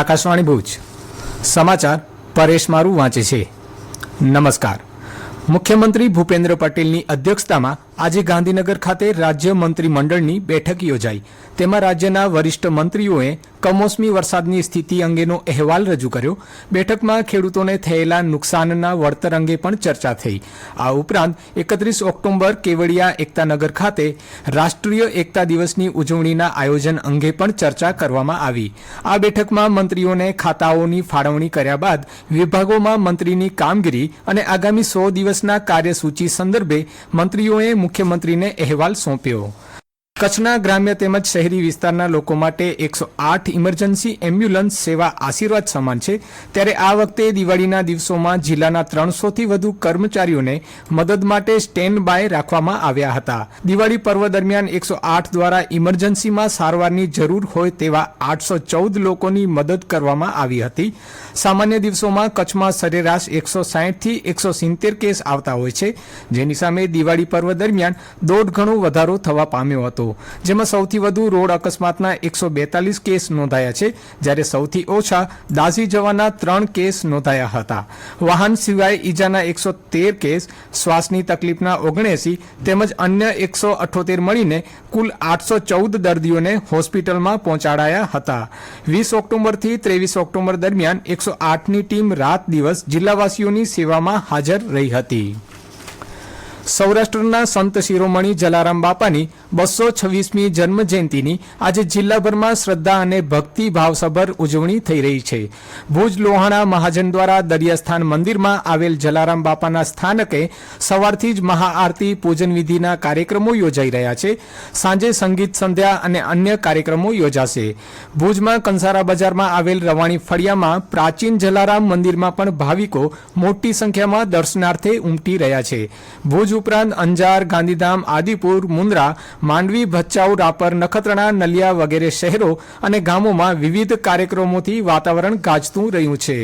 આકાશવાણી ભુજ. સમાચાર પરેશ મારું વાંચે છે. નમસ્કાર. મુખ્યમંત્રી ભૂપેન્દ્ર પટેલની અધ્યક્ષતામાં આજે ગાંધીનગર ખાતે રાજ્ય મંત્રીમંડળની બેઠક યોજાઈ. તેમાં રાજ્યના વરિષ્ઠ મંત્રીઓએ કમોસમી વરસાદની સ્થિતિ અંગેનો અહેવાલ રજૂ કર્યો. બેઠકમાં ખેડૂતોને થયેલા નુકસાનના વળતર અંગે પણ ચર્ચા થઈ. આ ઉપરાંત એકત્રીસ ઓક્ટોબર કેવડિયા એકતાનગર ખાતે રાષ્ટ્રીય એકતા દિવસની ઉજવણીના આયોજન અંગે પણ ચર્ચા કરવામાં આવી. આ બેઠકમાં મંત્રીઓને ખાતાઓની ફાળવણી કર્યા બાદ વિભાગોમાં મંત્રીની કામગીરી અને આગામી સો દિવસના કાર્યસૂચિ સંદર્ભે મંત્રીઓએ મુખ્યમંત્રીને અહેવાલ સોંપ્યો. કચ્છના ગ્રામ્ય તેમજ શહેરી વિસ્તારના લોકો માટે એકસો આઠ ઇમરજન્સી એમ્બ્યુલન્સ સેવા આશીર્વાદ સમાન છે. ત્યારે આ વખતે દિવાળીના દિવસોમાં જિલ્લાના ત્રણસોથી વધુ કર્મચારીઓને મદદ માટે સ્ટેન્ડ બાય રાખવામાં આવ્યા હતા. દિવાળી પર્વ દરમિયાન એકસો આઠ દ્વારા ઇમરજન્સીમાં સારવારની જરૂર હોય તેવા આઠસો ચૌદ લોકોની મદદ કરવામાં આવી હતી. સામાન્ય દિવસોમાં કચ્છમાં સરેરાશ એકસો સાહીઠથી એકસો સિત્તેર કેસ આવતા હોય છે. જેની સામે દિવાળી પર્વ દરમિયાન દોઢ ગણો વધારો થવા પામ્યો હતો. જેમાં સૌથી વધુ રોડ અકસ્માતના એકસો બેતાલીસ કેસ નોંધાયા છે, જ્યારે સૌથી ઓછા દાઝી જવાના ત્રણ કેસ નોંધાયા હતા. વાહન સિવાય ઈજાના એકસો તેર કેસ, શ્વાસની તકલીફના ઓગણએસી તેમજ અન્ય એકસો અઠોતેર મળીને કુલ આઠસો ચૌદ દર્દીઓને હોસ્પિટલમાં પહોંચાડાયા હતા. વીસ ઓક્ટોબરથી ત્રેવીસ ઓક્ટોબર દરમિયાન એકસો આઠની ટીમ રાત દિવસ જિલ્લાવાસીઓની સેવામાં હાજર રહી હતી. સૌરાષ્ટ્રના સંત શિરોમણી જલારામ બાપાની બસો છવ્વીસમી જન્મ જયંતિની આજે જિલ્લાભરમાં શ્રદ્ધા અને ભક્તિ ભાવસભર ઉજવણી થઈ રહી છે. ભુજ લોહાણા મહાજન દ્વારા દરિયાસ્થાન મંદિરમાં આવેલ જલારામ બાપાના સ્થાનકે સવારથી જ મહાઆરતી પૂજન વિધિના કાર્યક્રમો યોજાઈ રહ્યા છે. સાંજે સંગીત સંધ્યા અને અન્ય કાર્યક્રમો યોજાશે. ભુજમાં કંસારા બજારમાં આવેલ રવાણી ફળિયામાં પ્રાચીન જલારામ મંદિરમાં પણ ભાવિકો મોટી સંખ્યામાં દર્શનાર્થે ઉમટી રહ્યા છે. ભુજ ઉપરાંત અંજાર, ગાંધીધામ, આદિપુર, મુન્દ્રા, માંડવી, ભચાઉ, રાપર, નખત્રાણા, નલિયા વગેરે શહેરો અને ગામોમાં વિવિધ કાર્યક્રમોથી વાતાવરણ ગાજતું રહ્યું છે.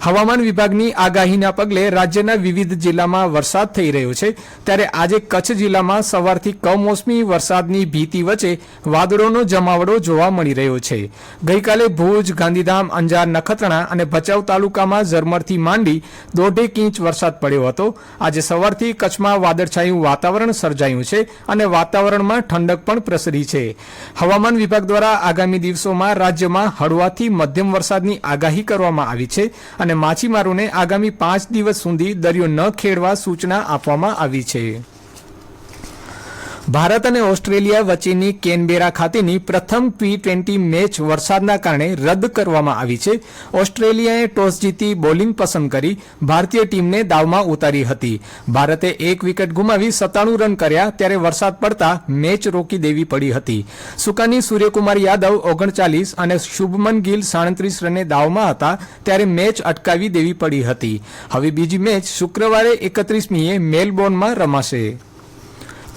હવામાન વિભાગની આગાહીના પગલે રાજ્યના વિવિધ જિલ્લામાં વરસાદ થઈ રહ્યો છે. ત્યારે આજે કચ્છ જિલ્લામાં સવારથી કમોસમી વરસાદની ભીતિ વચ્ચે વાદળોનો જમાવડો જોવા મળી રહ્યો છે. ગઈકાલે ભુજ, ગાંધીધામ, અંજાર નખત્રાણા અને ભચાઉ તાલુકામાં ઝરમરથી માંડી દોઢેક ઇંચ વરસાદ પડ્યો હતો. આજે સવારથી કચ્છમાં વાદળછાયું વાતાવરણ સર્જાયું છે અને વાતાવરણમાં ઠંડક પણ પ્રસરી છે. હવામાન વિભાગ દ્વારા આગામી દિવસોમાં રાજ્યમાં હળવાથી મધ્યમ વરસાદની આગાહી કરવામાં આવી છે અને માછીમારોને આગામી પાંચ દિવસ સુધી દરિયો ન ખેડવા સૂચના આપવામાં આવી છે. ભારત અને ઓસ્ટ્રેલિયા વચ્ચેની કેનબેરા ખાતેની પ્રથમ ટી ટ્વેન્ટી મેચ વરસાદના કારણે રદ કરવામાં આવી છે. ઓસ્ટ્રેલિયાએ ટોસ જીતી બોલિંગ પસંદ કરી ભારતીય ટીમને દાવમાં ઉતારી હતી. ભારતે એક વિકેટ ગુમાવી સત્તાણું રન કર્યા ત્યારે વરસાદ પડતા મેચ રોકી દેવી પડી હતી. સુકાની સૂર્યકુમાર યાદવ ઓગણચાલીસ અને શુભમન ગિલ સાડત્રીસ રને દાવમાં હતા ત્યારે મેચ અટકાવી દેવી પડી હતી. હવે બીજી મેચ શુક્રવારે એકત્રીસમીએ મેલબોર્નમાં રમાશે.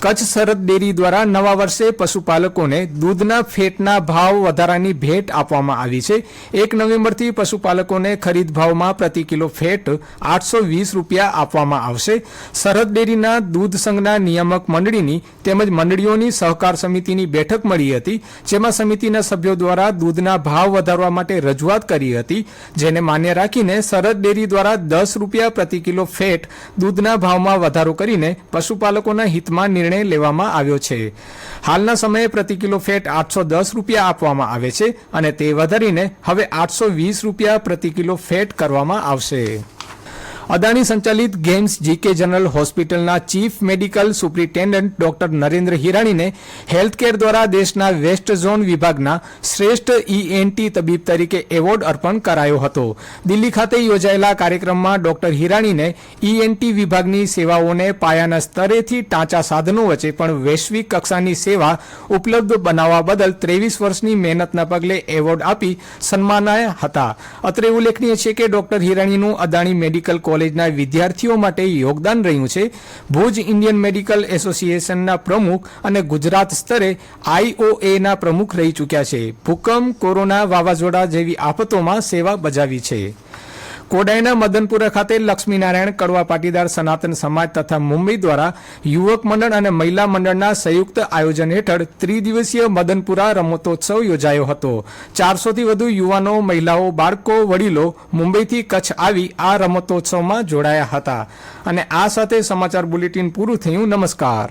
કચ્છ સરહદ ડેરી દ્વારા નવા વર્ષે પશુપાલકોને દૂધના ફેટના ભાવ વધારાની ભેટ આપવામાં આવી છે. એક નવેમ્બરથી પશુપાલકોને ખરીદ ભાવમાં પ્રતિ કિલો ફેટ આઠસો વીસ રૂપિયા આપવામાં આવશે. સરહદ ડેરીના દૂધ સંઘના નિયામક મંડળીની તેમજ મંડળીઓની સહકાર સમિતિની બેઠક મળી હતી, જેમાં સમિતિના સભ્યો દ્વારા દૂધના ભાવ વધારવા માટે રજૂઆત કરી હતી. જેને માન્ય રાખીને સરહદ ડેરી દ્વારા દસ રૂપિયા પ્રતિ કિલો ફેટ દૂધના ભાવમાં વધારો કરીને પશુપાલકોના હિતમાં નિર્ણય નિર્ણય લેવામાં આવ્યો છે. હાલના સમયે પ્રતિ કિલો ફેટ આઠસો દસ રૂપિયા આપવામાં આવે છે અને તે વધારીને હવે આઠસો વીસ રૂપિયા પ્રતિ કિલો ફેટ કરવામાં આવશે. અદાણી સંચાલિત ગેમ્સ જીકે જનરલ હોસ્પિટલના chief medical superintendent doctor Narendra હિરાણીને healthcare દ્વારા દેશના વેસ્ટ ઝોન વિભાગના શ્રેષ્ઠ ઈએનટી તબીબ તરીકે એવોર્ડ અર્પણ કરાયો હતો. દિલ્હી ખાતે યોજાયેલા કાર્યક્રમમાં ડોક્ટર હિરાણીને ઈએનટી વિભાગની સેવાઓને પાયાના સ્તરેથી ટાંચા સાધનો વચ્ચે પણ વૈશ્વિક કક્ષાની સેવા ઉપલબ્ધ બનાવવા બદલ ત્રેવીસ વર્ષની મહેનતના પગલે એવોર્ડ આપી સન્માનાયા હતા. અત્રે ઉલ્લેખનીય છે કે ડોક્ટર હિરાણીનું અદાણી મેડિકલ કોલેજના વિદ્યાર્થીઓ માટે યોગદાન રહ્યું છે. ભુજ ઇન્ડિયન મેડિકલ એસોસિએશનના પ્રમુખ અને ગુજરાત સ્તરે આઈઓએના પ્રમુખ રહી ચૂક્યા છે. ભૂકંપ, કોરોના વાવાઝોડા જેવી આફતોમાં સેવા બજાવી છે. કોડાઈના મદનપુરા ખાતે લક્ષ્મીનારાયણ કડવા પાટીદાર સનાતન સમાજ તથા મુંબઈ દ્વારા યુવક મંડળ અને મહિલા મંડળના સંયુક્ત આયોજન હેઠળ ત્રિદિવસીય મદનપુરા રમતોત્સવ યોજાયો હતો. ચારસોથી વધુ યુવાનો, મહિલાઓ, બાળકો, વડીલો મુંબઈથી કચ્છ આવી આ રમતોત્સવમાં જોડાયા હતા. અને આ સાથે સમાચાર બુલેટિન પૂરું થયું. નમસ્કાર.